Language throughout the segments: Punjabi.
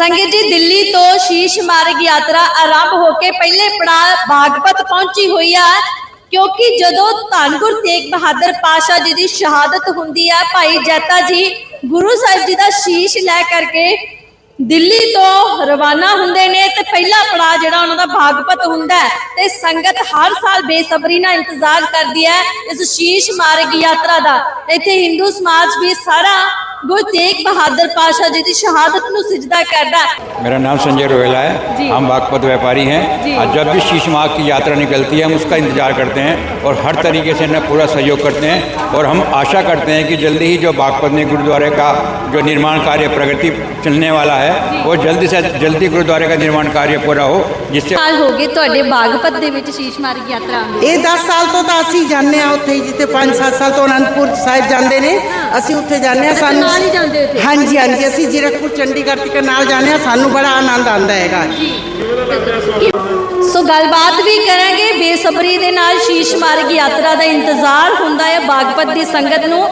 ਸੰਗਤ ਜੀ, ਦਿੱਲੀ ਤੋਂ ਸ਼ੀਸ਼ ਮਾਰਗ ਯਾਤਰਾ ਆਰੰਭ ਹੋ ਕੇ ਪਹਿਲੇ ਪੜਾਅ ਬਾਗਪਤ ਪਹੁੰਚੀ ਹੋਈ ਆ, ਕਿਉਂਕਿ ਜਦੋਂ ਧੰਨ ਗੁਰੂ ਤੇਗ ਬਹਾਦਰ ਪਾਸ਼ਾ ਜੀ ਦੀ ਸ਼ਹਾਦਤ ਹੁੰਦੀ ਹੈ ਭਾਈ ਜੈਤਾ ਜੀ, ਗੁਰੂ ਸਾਹਿਬ ਜੀ ਦਾ ਸ਼ੀਸ਼ ਲੈ ਕਰਕੇ ਦਿੱਲੀ ਤੋਂ ਰਵਾਨਾ ਹੁੰਦੇ ਨੇ, ਤੇ ਪਹਿਲਾ ਪੜਾਅ ਜਿਹੜਾ ਉਹਨਾਂ ਦਾ ਭਾਗਪਤ ਹੁੰਦਾ ਹੈ, ਤੇ ਸੰਗਤ ਹਰ ਸਾਲ ਬੇਸਬਰੀ ਨਾਲ ਇੰਤਜ਼ਾਰ ਕਰਦੀ ਹੈ ਇਸ ਸ਼ੀਸ਼ ਮਾਰਗ ਯਾਤਰਾ ਦਾ। ਇੱਥੇ ਹਿੰਦੂ ਸਮਾਜ ਵੀ ਸਾਰਾ ਗੁਰੂ ਤੇਗ ਬਹਾਦਰ ਪਾਸ਼ਾ ਜੀ ਦੀ ਸ਼ਹਾਦਤ ਨੂੰ ਸਜਦਾ ਕਰਦਾ ਹੈ मेरा नाम संजय रोहेला जी। है हम बागपत व्यापारी हैं जी। और जब भी शीश माह की यात्रा निकलती है हम उसका इंतजार करते हैं और हर तरीके से न पूरा सहयोग करते हैं और हम आशा करते हैं कि जल्दी ही जो बागपत में गुरुद्वारे का जो निर्माण कार्य प्रगति चलने वाला है वो जल्दी से जल्दी गुरुद्वारे का निर्माण कार्य पूरा हो जिससे ਸਾਲ ਹੋ ਗਏ ਤੁਹਾਡੇ ਬਾਗਪਤ ਦੇ ਵਿੱਚ ਸ਼ੀਸ਼ ਮਾਰਗ ਯਾਤਰਾ ਆਉਂਦੀ ਇਹ 10 ਸਾਲ ਤੋਂ ਤਾਂ ਅਸੀਂ ਜਾਂਦੇ ਆ ਉੱਥੇ ਹੀ ਜਿੱਥੇ 5-7 ਸਾਲ ਤੋਂ ਅਨੰਦਪੁਰ ਸਾਹਿਬ ਜਾਂਦੇ ਨੇ ਅਸੀਂ ਉੱਥੇ ਜਾਂਦੇ ਆ ਸਾਨੂੰ ਨਾਲ ਹੀ ਜਾਂਦੇ ਉੱਥੇ? ਹਾਂਜੀ ਹਾਂਜੀ ਅਸੀਂ ਜ਼ੀਰਕਪੁਰ ਚੰਡੀਗੜ੍ਹ ਤੱਕ ਨਾਲ ਜਾਂਦੇ ਆ ਸਾਨੂੰ ਬੜਾ ਆਨੰਦ ਆਉਂਦਾ ਹੈਗਾ। ਸੋ ਗੱਲਬਾਤ ਵੀ ਕਰਾਂਗੇ ਬੇਸਬਰੀ ਦੇ ਨਾਲ ਸ਼ੀਸ਼ ਮਾਰਗ ਯਾਤਰਾ ਦਾ ਇੰਤਜ਼ਾਰ ਹੁੰਦਾ ਹੈ ਬਾਗਪਤ ਦੀ ਸੰਗਤ ਨੂੰ।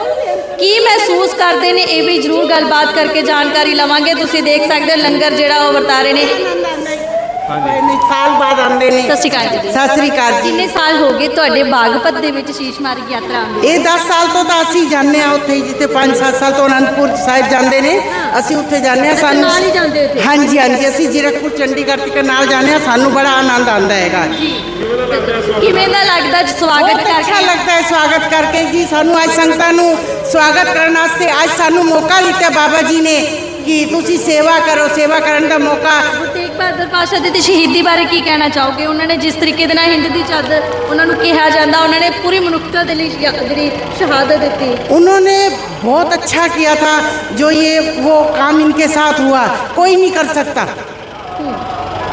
ਕੀ ਮਹਿਸੂਸ ਕਰਦੇ ਨੇ ਇਹ ਵੀ ਜਰੂਰ ਗੱਲਬਾਤ ਕਰਕੇ ਜਾਣਕਾਰੀ ਲਵਾਂਗੇ। ਤੁਸੀਂ ਦੇਖ ਸਕਦੇ ਹੋ ਲੰਗਰ ਜਿਹੜਾ ਉਹ ਵਰਤਾ ਰਹੇ ਨੇ। ਇੰਨੇ ਸਾਲ ਬਾਅਦ ਆਉਂਦੇ ਨੇ। ਸਤਿ ਸ਼੍ਰੀ ਅਕਾਲ ਜੀ। ਸਤਿ ਸ੍ਰੀ ਅਕਾਲ ਜੀ। ਕਿੰਨੇ ਸਾਲ ਹੋ ਗਏ ਤੁਹਾਡੇ ਬਾਗਪਤ ਦੇ ਵਿੱਚ ਸ਼ੀਸ਼ ਮਾਰਗ ਯਾਤਰਾ ਆਉਂਦੀ ਇਹ 10 ਸਾਲ ਤੋਂ ਤਾਂ ਅਸੀਂ ਜਾਂਦੇ ਆ ਉੱਥੇ ਹੀ ਜਿੱਥੇ 5-7 ਸਾਲ ਤੋਂ ਅਨੰਦਪੁਰ ਸਾਹਿਬ ਜਾਂਦੇ ਨੇ। ਅਸੀਂ ਉੱਥੇ ਜਾਂਦੇ ਆ ਸਾਨੂੰ ਨਾਲ ਹੀ ਜਾਂਦੇ ਉੱਥੇ? ਹਾਂਜੀ ਹਾਂਜੀ। ਅਸੀਂ ਜ਼ੀਰਕਪੁਰ ਚੰਡੀਗੜ੍ਹ ਤੱਕ ਨਾਲ ਜਾਂਦੇ ਆ ਸਾਨੂੰ ਬੜਾ ਆਨੰਦ ਆਉਂਦਾ ਹੈਗਾ। ਕਿਵੇਂ ਦਾ ਲੱਗਦਾ ਜੀ ਸਵਾਗਤ ਬਹੁਤ ਅੱਛਾ ਕਰਕੇ ਲੱਗਦਾ ਹੈ ਸਵਾਗਤ ਕਰਕੇ ਜੀ। ਸਾਨੂੰ ਅੱਜ ਸੰਗਤਾਂ ਨੂੰ ਸਵਾਗਤ ਕਰਨ ਵਾਸਤੇ ਅੱਜ ਸਾਨੂੰ ਮੌਕਾ ਦਿੱਤਾ ਬਾਬਾ ਜੀ ਨੇ। ਕਿ ਤੁਸੀਂ ਸੇਵਾ ਕਰੋ ਸੇਵਾ ਕਰਨ ਦਾ ਮੌਕਾ ਗੁਰੂ ਤੇਗ ਬਹਾਦਰ ਪਾਸ਼ਾ ਦੀ ਤੇ ਸ਼ਹੀਦੀ ਬਾਰੇ ਕੀ ਕਹਿਣਾ ਚਾਹੋਗੇ ਉਹਨਾਂ ਨੇ ਜਿਸ ਤਰੀਕੇ ਦੇ ਨਾਲ ਹਿੰਦ ਦੀ ਚਾਦਰ ਉਹਨਾਂ ਨੂੰ ਕਿਹਾ ਜਾਂਦਾ ਉਹਨਾਂ ਨੇ ਪੂਰੀ ਮਨੁੱਖਤਾ ਦੇ ਲਈ ਸ਼ਹਾ- ਜਿਹੜੀ ਸ਼ਹਾਦਤ ਦਿੱਤੀ उन्होंने बहुत अच्छा किया था जो ये वो काम इनके साथ हुआ कोई नहीं कर सकता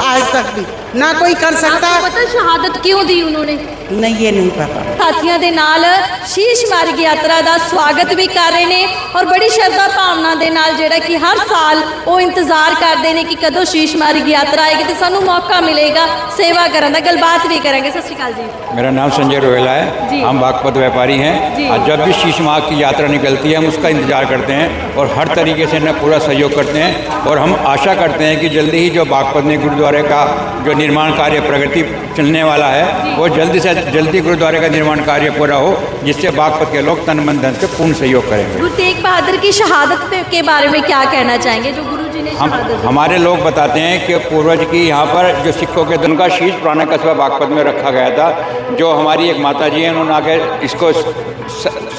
आज तक भी ना कोई कर सकता आपको पता शहादत क्यों दी उन्होंने नहीं ये नहीं पता ਸਾਥੀਆਂ ਦੇ ਨਾਲ ਸ਼ੀਸ਼ ਮਾਰਗ ਯਾਤਰਾ ਦਾ ਸਵਾਗਤ ਵੀ ਕਰ ਰਹੇ ਨੇ ਔਰ ਬੜੀ ਸ਼ਰਧਾ ਭਾਵਨਾ ਦੇ ਨਾਲ ਜਿਹੜਾ ਕਿ ਹਰ ਸਾਲ ਉਹ ਇੰਤਜ਼ਾਰ ਕਰਦੇ ਨੇ ਕਿ ਕਦੋਂ ਸ਼ੀਸ਼ ਮਾਰਗ ਯਾਤਰਾ ਆਏਗੀ ਤੇ ਸਾਨੂੰ ਮੌਕਾ ਮਿਲੇਗਾ ਸੇਵਾ ਕਰਨ ਦਾ ਗੱਲਬਾਤ ਵੀ ਕਰਾਂਗੇ ਸਤਿ ਸ਼੍ਰੀ ਅਕਾਲ ਜੀ मेरा नाम संजय रोहेला जी। है हम बागपत व्यापारी जी। हैं और जब भी शीश माह की यात्रा निकलती है हम उसका इंतजार करते हैं और हर तरीके से न पूरा सहयोग करते हैं और हम आशा करते हैं कि जल्दी ही जो बागपत में गुरुद्वारे का जो निर्माण कार्य प्रगति चलने वाला है वो जल्दी से जल्दी गुरुद्वारे का निर्माण कार्य पूरा हो जिससे बागपत के लोग तन मन धन से पूर्ण सहयोग करेंगे। गुरु तेग बहादुर की शहादत के बारे में क्या कहना चाहेंगे? जो गुरु जी ने हम हमारे लोग बताते हैं कि पूर्वज की यहाँ पर जो सिखों के दिन का शीश पुराना कस्बा बागपत में रखा गया था जो हमारी एक माता जी हैं उन्होंने आकर इसको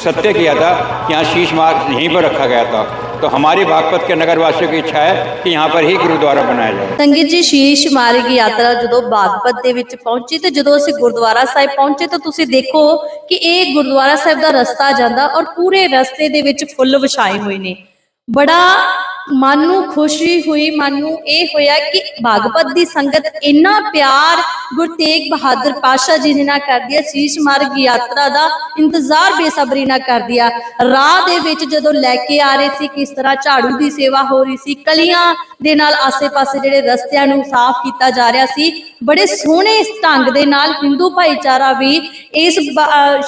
सत्य किया था कि यहाँ शीश मार्ग यहीं पर रखा गया था। तो हमारी बागपत के नगर वासियों की इच्छा है कि यहाँ पर ही गुरुद्वारा बनाया जाए ਸੰਗਤ ਜੀ ਸ਼ੀਸ਼ ਮਾਰਗ ਯਾਤਰਾ ਜਦੋਂ ਬਾਗਪਤ ਦੇ ਵਿੱਚ ਪਹੁੰਚੀ ਤੇ ਜਦੋਂ ਅਸੀਂ ਗੁਰਦੁਆਰਾ ਸਾਹਿਬ ਪਹੁੰਚੇ ਤਾਂ ਤੁਸੀਂ ਦੇਖੋ ਕਿ ਇਹ ਗੁਰਦੁਆਰਾ ਸਾਹਿਬ ਦਾ ਰਸਤਾ ਜਾਂਦਾ ਔਰ ਪੂਰੇ ਰਸਤੇ ਦੇ ਵਿੱਚ ਫੁੱਲ ਵਿਛਾਏ ਹੋਏ ਨੇ ਬੜਾ ਮਨ ਨੂੰ ਖੁਸ਼ੀ ਹੋਈ, ਮਨ ਨੂੰ ਇਹ ਹੋਇਆ ਕਿ ਬਾਗਪਤ ਦੀ ਸੰਗਤ ਇੰਨਾ ਪਿਆਰ ਗੁਰੂ ਤੇਗ ਬਹਾਦਰ ਪਾਸ਼ਾ ਜੀ ਦੇ ਨਾਲ ਕਰਦੀ ਹੈ ਸ਼ੀਸ਼ ਮਾਰਗ ਯਾਤਰਾ ਦਾ ਇੰਤਜ਼ਾਰ ਬੇਸਬਰੀ ਨਾਲ ਕਰਦੀ ਆ। ਰਾਹ ਦੇ ਵਿੱਚ ਜਦੋਂ ਲੈ ਕੇ ਆ ਰਹੇ ਸੀ, ਕਿਸ ਤਰ੍ਹਾਂ ਝਾੜੂ ਦੀ ਸੇਵਾ ਹੋ ਰਹੀ ਸੀ, ਕਲੀਆਂ ਦੇ ਨਾਲ ਆਸੇ-ਪਾਸੇ ਜਿਹੜੇ ਰਸਤਿਆਂ ਨੂੰ ਸਾਫ਼ ਕੀਤਾ ਜਾ ਰਿਹਾ ਸੀ, ਬੜੇ ਸੋਹਣੇ ਢੰਗ ਦੇ ਨਾਲ ਹਿੰਦੂ ਭਾਈਚਾਰਾ ਵੀ ਇਸ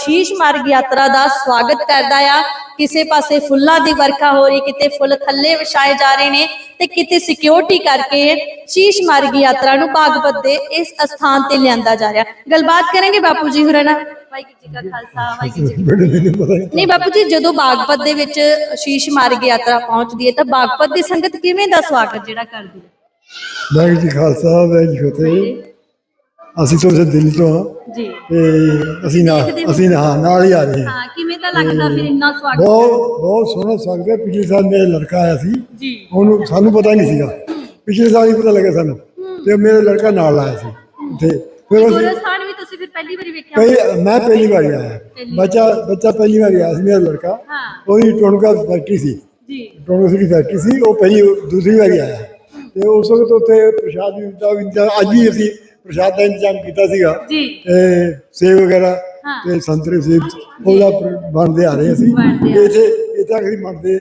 ਸ਼ੀਸ਼ ਮਾਰਗ ਯਾਤਰਾ ਦਾ ਸਵਾਗਤ ਕਰਦਾ ਆ। ਕਿਸੇ ਪਾਸੇ ਫੁੱਲਾਂ ਦੀ ਵਰਖਾ ਹੋ ਰਹੀ ਕਿਤੇ ਫੁੱਲ ਥੱਲੇ ਵਿਛਾਏ ਜਾ ਰਹੇ ਨੇ ਤੇ ਕਿਤੇ ਸਿਕਿਉਰਿਟੀ ਕਰਕੇ ਸ਼ੀਸ਼ ਮਾਰਗ ਯਾਤਰਾ ਨੂੰ ਬਾਗਪਤ ਦੇ ਇਸ ਸਥਾਨ ਤੇ ਲਿਆਂਦਾ ਜਾ ਰਿਹਾ। ਗੱਲਬਾਤ ਕਰਾਂਗੇ ਬਾਪੂ ਜੀ ਹੋਰਾਂ ਨਾਲ। ਵਾਹਿਗੁਰੂ ਜੀ ਕਾ ਖਾਲਸਾ ਵਾਹਿਗੁਰੂ ਜੀ ਕੀ ਫਤਿਹ। ਨਹੀਂ ਬਾਪੂ ਜੀ ਜਦੋਂ ਬਾਗਪਤ ਦੇ ਵਿੱਚ ਸ਼ੀਸ਼ ਮਾਰਗ ਯਾਤਰਾ ਪਹੁੰਚਦੀ ਹੈ ਤਾਂ ਬਾਗਪਤ ਦੀ ਸੰਗਤ ਕਿਵੇਂ ਦਾ ਸਵਾਗਤ ਜਿਹੜਾ ਕਰਦੀ ਹੈ? ਵਾਹਿਗੁਰੂ ਜੀ ਖਾਲਸਾ ਵਾਹਿਗੁਰੂ ਜੀ ਫਤਿਹ। ਅਸੀਂ ਤੋਂ ਦਿੱਲੀ ਤੋਂ ਹਾਂ। ਜੀ। ਤੇ ਅਸੀਂ ਨਾਲ ਹੀ ਆ ਰਹੇ ਹਾਂ। ਹਾਂ ਕਿਵੇਂ ਦਾ ਲੱਗਦਾ ਫਿਰ ਇੰਨਾ ਸਵਾਗਤ? ਬਹੁਤ ਬਹੁਤ ਸੋਹਣਾ ਸਵਾਗਤ ਹੈ। ਪਿਛਲੇ ਸਾਲ ਮੇਰਾ ਲੜਕਾ ਆਇਆ ਸੀ। ਜੀ। ਉਹਨੂੰ ਸਾਨੂੰ ਪਤਾ ਨਹੀਂ ਸੀਗਾ। ਪਿਛਲੇ ਸਾਲ ਹੀ ਪਤਾ ਲੱਗਾ ਸਾਨੂੰ। ਤੇ ਮੇਰਾ ਲੜਕਾ ਨਾਲ ਆਇਆ ਸੀ। ਤੇ ਫਿਰ ਅਸੀਂ ਗੋਰਸਥਾਨ ਵੀ ਤੁਸੀਂ ਫਿਰ ਪਹਿਲੀ ਵਾਰੀ ਵੇਖਿਆ ਪਹਿਲੀ ਮੈਂ ਪਹਿਲੀ ਵਾਰ ਆਇਆ। ਬੱਚਾ ਬੱਚਾ ਪਹਿਲੀ ਵਾਰ ਆਇਆ ਸੀ ਮੇਰਾ ਲੜਕਾ। ਹਾਂ। ਉਹਦੀ ਟੋਨਕਾ ਫੈਕਟਰੀ ਸੀ। ਜੀ। ਟੋਨਕਾ ਦੀ ਫੈਕਟਰੀ ਸੀ ਉਹ ਪਹਿਲੀ ਦੂਸਰੀ ਵਾਰੀ ਆਇਆ। ਤੇ ਉਸ ਵਕਤ ਉੱਥੇ ਪ੍ਰਸ਼ਾਦ ਵੀ ਦਾ ਇੰਤਜ਼ਾਮ ਅੱਜ ਵੀ ਅਸੀਂ ਪ੍ਰਸ਼ਾਦ ਦਾ ਇੰਤਜ਼ਾਮ ਕੀਤਾ ਸੀਗਾ। ਜੀ। ਤੇ ਸੇਬ ਵਗੈਰਾ। ਤੇ ਸੰਤਰੇ ਸੇਬ ਉਹਦਾ ਬਣਦੇ ਆ ਰਹੇ ਅਸੀਂ। ਆ। ਇੱਥੇ ਇੱਥੇ ਅਸੀਂ ਬਣਦੇ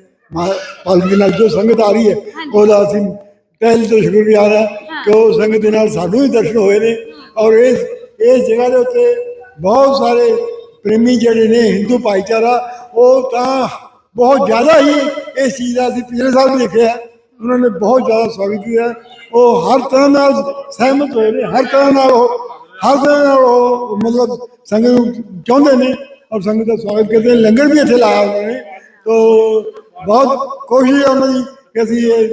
ਪਾਲਕੀ ਨਾਲ ਜੋ ਸੰਗਤ ਆ ਰਹੀ ਹੈ ਉਹਦਾ ਅਸੀਂ ਪਹਿਲ ਤੋਂ ਸ਼ੁਕਰਗੁਜ਼ਾਰ ਹਾਂ ਕਿ ਉਹ ਸੰਗਤ ਦੇ ਨਾਲ ਸਾਨੂੰ ਹੀ ਦਰਸ਼ਨ ਹੋਏ ਨੇ ਔਰ ਇਸ ਇਸ ਜਗ੍ਹਾ ਦੇ ਉੱਤੇ ਬਹੁਤ ਸਾਰੇ ਪ੍ਰੇਮੀ ਜਿਹੜੇ ਨੇ ਹਿੰਦੂ ਭਾਈਚਾਰਾ ਉਹ ਤਾਂ ਬਹੁਤ ਜ਼ਿਆਦਾ ਹੀ ਇਸ ਚੀਜ਼ ਦਾ ਅਸੀਂ ਪਿਛਲੇ ਸਾਲ ਵੀ ਦੇਖਿਆ। ਉਹਨਾਂ ਨੇ ਬਹੁਤ ਜ਼ਿਆਦਾ ਸਵਾਗਤ ਕੀਤਾ ਉਹ ਹਰ ਤਰ੍ਹਾਂ ਨਾਲ ਸਹਿਮਤ ਹੋਏ ਨੇ ਹਰ ਤਰ੍ਹਾਂ ਨਾਲ ਉਹ ਹਰ ਤਰ੍ਹਾਂ ਨਾਲ ਉਹ ਮਤਲਬ ਸੰਗਤ ਨੂੰ ਚਾਹੁੰਦੇ ਨੇ ਔਰ ਸੰਗਤ ਦਾ ਸਵਾਗਤ ਕਰਦੇ ਨੇ। ਲੰਗਰ ਵੀ ਇੱਥੇ ਲਾਇਆ ਉਹਨਾਂ ਨੇ। ਤੋ ਬਹੁਤ ਕੋਸ਼ਿਸ਼ ਹੈ ਉਹਨਾਂ ਦੀ ਕਿ ਅਸੀਂ ਇਹ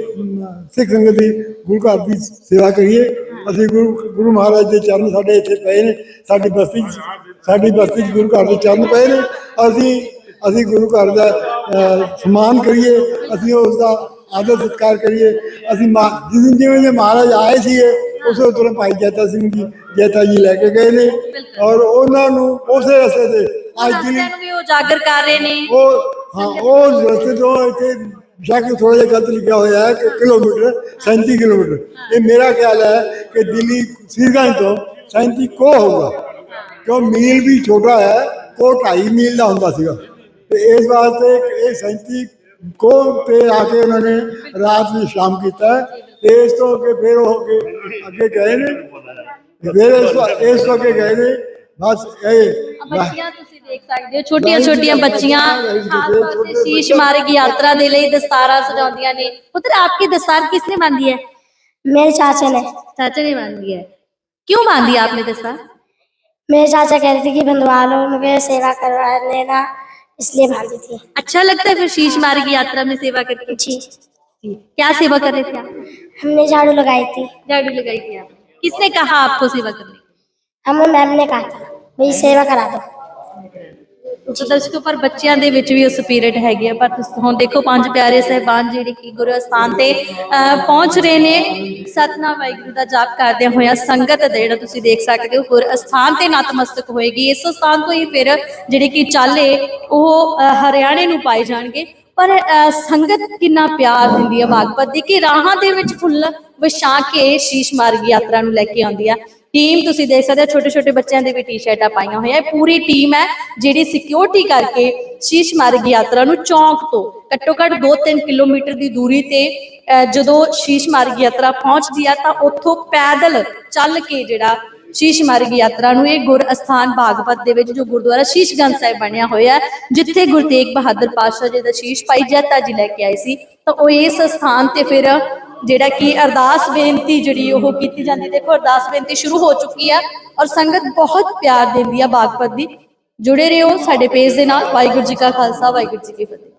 ਸਿੱਖ ਸੰਗਤ ਦੀ ਗੁਰੂ ਘਰ ਦੀ ਸੇਵਾ ਕਰੀਏ। ਅਸੀਂ ਗੁਰੂ ਗੁਰੂ ਮਹਾਰਾਜ ਦੇ ਚਰਨ ਸਾਡੇ ਇੱਥੇ ਪਏ ਨੇ। ਸਾਡੀ ਬਸਤੀ 'ਚ ਸਾਡੀ ਬਸਤੀ 'ਚ ਗੁਰੂ ਘਰ ਦੇ ਚਰਨ ਪਏ ਨੇ। ਅਸੀਂ ਅਸੀਂ ਗੁਰੂ ਘਰ ਦਾ ਅ, ਸਨਮਾਨ ਕਰੀਏ। ਅਸੀਂ ਉਸ ਦਾ ਆਦਰ ਸਤਿਕਾਰ ਕਰੀਏ। ਅਸੀਂ ਮਾ- ਜਿਸ ਦਿਨ ਜਿਵੇਂ ਜੇ ਮਹਾਰਾਜ ਆਏ ਸੀਗੇ ਉਸੇ ਤਰ੍ਹਾਂ ਭਾਈ ਜੈਤਾ ਸਿੰਘ ਜੀ ਜੈਤਾ ਜੀ ਲੈ ਕੇ ਗਏ ਨੇ। ਔਰ ਉਹਨਾਂ ਨੂੰ ਉਸੇ ਰਸਤੇ ਤੇ ਅੱਜ ਦੀ ਵੀ ਉਜਾਗਰ ਕਰ ਰਹੇ ਨੇ। ਉਹ ਹਾਂ ਉਹ ਰਸਤੇ ਤੋਂ ਇੱਥੇ ਸ਼ਾਇਦ ਥੋੜਾ ਜਿਹਾ ਗਲਤ ਲਿਖਿਆ ਹੋਇਆ ਹੈ ਕਿ ਕਿਲੋਮੀਟਰ 37 ਕਿਲੋਮੀਟਰ। ਇਹ ਮੇਰਾ ਖਿਆਲ ਹੈ ਕਿ ਦਿੱਲੀ ਸੀਰਗੰਜ ਤੋਂ 37 ਕੋ ਹੋਊਗਾ। ਕਿਉਂ? ਮੀਲ ਵੀ ਛੋਟਾ ਹੈ ਕੋ 2.5 ਮੀਲ ਦਾ ਹੁੰਦਾ ਸੀਗਾ। ਤੇ ਇਸ ਵਾਸਤੇ ਇਹ 37 को पे आके उन्होंने रात में शाम किया देश तो के फिर होके आगे गए ने फिर देश तो के गए ने बस यही ਦੇਖ ਸਕਦੇ ਹੋ ਛੋਟੀਆਂ ਛੋਟੀਆਂ ਬੱਚੀਆਂ यात्रा ਦੇ ਲਈ ਦਸਤਾਰਾ ਸਜਾਉਂਦੀਆਂ ਨੇ ਪੁੱਤਰ ਆਪਕੀ ਦਸਤਾਰ ਕਿਸਨੇ ਬੰਦੀ ਹੈ मेरे चाचा ने। चाचा ने बांधी है। क्यों बांधी आपने दस्तार? मेरे चाचा कहते थे कि बंधवा लो मुझे सेवा करवा लेना इसलिए बांधी थी अच्छा लगता है फिर शीश मार्ग यात्रा में सेवा करके जी क्या सेवा कर रहे थे आप हमने झाड़ू लगाई थी झाड़ू लगाई थी आप किसने कहा आपको सेवा करने हमें मैम ने कहा था भाई सेवा करा दो ਸੋ ਦਰਸ਼ਕੋ ਪਰ ਬੱਚਿਆਂ ਦੇ ਵਿੱਚ ਵੀ ਉਹ ਸਪਿਰਿਟ ਹੈਗੀ ਆ। ਪਰ ਤੁਸੀਂ ਹੁਣ ਦੇਖੋ ਪੰਜ ਪਿਆਰੇ ਸਹਿਬਾਨ ਜਿਹੜੇ ਕਿ ਗੁਰੂ ਅਸਥਾਨ ਤੇ ਪਹੁੰਚ ਰਹੇ ਨੇ। ਸਤਨਾਮ ਵਾਹਿਗੁਰੂ ਦਾ ਜਾਪ ਕਰਦਿਆਂ ਹੋਇਆ ਸੰਗਤ ਜਿਹੜਾ ਤੁਸੀਂ ਦੇਖ ਸਕਦੇ ਹੋ ਗੁਰ ਅਸਥਾਨ ਤੇ ਨਤਮਸਤਕ ਹੋਏਗੀ। ਇਸ ਸਥਾਨ ਤੋਂ ਹੀ ਫਿਰ ਜਿਹੜੇ ਕਿ ਚਾਲੇ ਉਹ ਹਰਿਆਣੇ ਨੂੰ ਪਾਏ ਜਾਣਗੇ। ਪਰ ਅਹ, ਸੰਗਤ ਕਿੰਨਾ ਪਿਆਰ ਦਿੰਦੀ ਹੈ ਭਾਗਵਤ ਦੀ ਕਿ ਰਾਹਾਂ ਦੇ ਵਿੱਚ ਫੁੱਲ ਵਿਛਾ ਕੇ ਸ਼ੀਸ਼ ਮਾਰਗ ਯਾਤਰਾ ਨੂੰ ਲੈ ਕੇ ਆਉਂਦੀ ਆ। ਟੀਮ ਤੁਸੀਂ ਦੇਖ ਸਕਦੇ ਹੋ ਛੋਟੇ ਛੋਟੇ ਬੱਚਿਆਂ ਦੇ ਵੀ ਟੀ-ਸ਼ਰਟਾਂ ਪਾਈਆਂ ਹੋਈਆਂ। ਇਹ ਪੂਰੀ ਟੀਮ ਹੈ ਜਿਹੜੀ ਸਿਕਿਉਰਿਟੀ ਕਰਕੇ ਸ਼ੀਸ਼ ਮਾਰਗ ਯਾਤਰਾ ਨੂੰ ਚੌਂਕ ਤੋਂ। ਘੱਟੋ ਘੱਟ 2-3 ਕਿਲੋਮੀਟਰ ਦੀ ਦੂਰੀ ਤੇ ਜਦੋਂ ਸ਼ੀਸ਼ ਮਾਰਗ ਯਾਤਰਾ ਪਹੁੰਚਦੀ ਆ, ਤਾਂ ਉੱਥੋਂ ਪੈਦਲ ਚੱਲ ਕੇ ਜਿਹੜਾ ਸ਼ੀਸ਼ ਮਾਰਗ ਯਾਤਰਾ ਨੂੰ, ਇਹ ਗੁਰ ਅਸਥਾਨ ਭਾਗਵਤ ਦੇ ਵਿੱਚ ਜੋ ਗੁਰਦੁਆਰਾ ਸ਼ੀਸ਼ਗੰਜ ਸਾਹਿਬ ਬਣਿਆ ਹੋਇਆ ਜਿੱਥੇ ਗੁਰੂ ਤੇਗ ਬਹਾਦਰ ਪਾਤਸ਼ਾਹ ਜੀ ਦਾ ਸ਼ੀਸ਼ ਪਾਈ ਜੈਤਾ ਜੀ ਲੈ ਕੇ ਆਏ ਸੀ। ਤਾਂ ਉਹ ਇਸ ਸਥਾਨ ਤੇ ਫਿਰ ਜਿਹੜਾ ਕਿ ਅਰਦਾਸ ਬੇਨਤੀ ਜਿਹੜੀ ਉਹ ਕੀਤੀ ਜਾਂਦੀ, ਦੇਖੋ ਅਰਦਾਸ ਬੇਨਤੀ ਸ਼ੁਰੂ ਹੋ ਚੁੱਕੀ ਆ ਔਰ ਸੰਗਤ ਬਹੁਤ ਪਿਆਰ ਦਿੰਦੀ ਆ ਬਾਗਪਤ ਦੀ। ਜੁੜੇ ਰਹੋ ਸਾਡੇ ਪੇਜ ਦੇ ਨਾਲ। ਵਾਹਿਗੁਰੂ ਜੀ ਕਾ ਖਾਲਸਾ, ਵਾਹਿਗੁਰੂ ਜੀ ਕੀ ਫਤਿਹ।